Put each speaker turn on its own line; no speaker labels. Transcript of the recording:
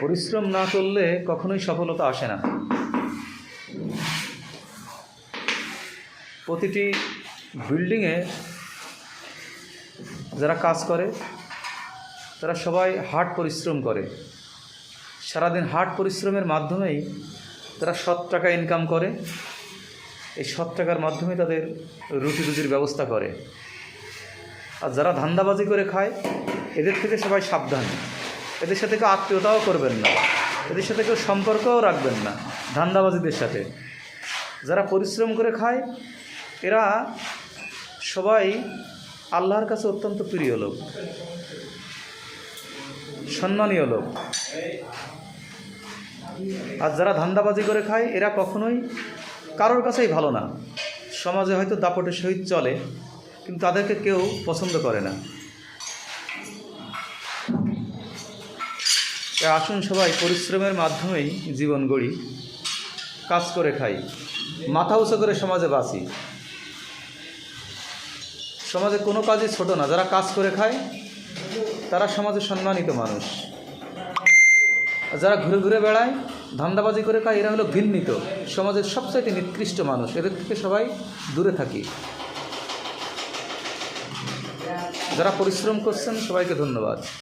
পরিশ্রম না করলে কখনোই সফলতা আসে না। প্রতিটি বিল্ডিংয়ে যারা কাজ করে, তারা সবাই হার্ড পরিশ্রম করে। সারাদিন হার্ড পরিশ্রমের মাধ্যমেই তারা সৎ টাকা ইনকাম করে। এই সৎ টাকার মাধ্যমে তাদের রুটি রুজির ব্যবস্থা করে। আর যারা ধান্দাবাজি করে খায়, এদের থেকে সবাই সাবধান। এদের সাথে কেউ আত্মীয়তাও করবেন না। এদের সাথে কেউ সম্পর্কও রাখবেন না, ধান্দাবাজিদের সাথে। যারা পরিশ্রম করে খায়, এরা সবাই আল্লাহর কাছে অত্যন্ত প্রিয় লোক, সম্মানীয় লোক। আর যারা ধান্দাবাজি করে খায়, এরা কখনোই কারোর কাছেই ভালো না। সমাজে হয়তো দাপটের সহিত চলে, কিন্তু তাদেরকে কেউ পছন্দ করে না। আসুন সবাই পরিশ্রমের মাধ্যমেই জীবন গড়ি, কাজ করে খাই, মাথা উঁচু করে সমাজে বাঁচি। সমাজে কোনো কাজই ছোট না, যারা কাজ করে খায়, তারা সমাজে সম্মানিত মানুষ। যারা ঘুরে ঘুরে বেড়ায়, ধান্দাবাজি করে খায়, এরা হলো ঘৃণিত। সমাজের সবচাইতে নিকৃষ্ট মানুষ, এদের থেকে সবাই দূরে থাকি। যারা পরিশ্রম করছেন, সবাইকে ধন্যবাদ।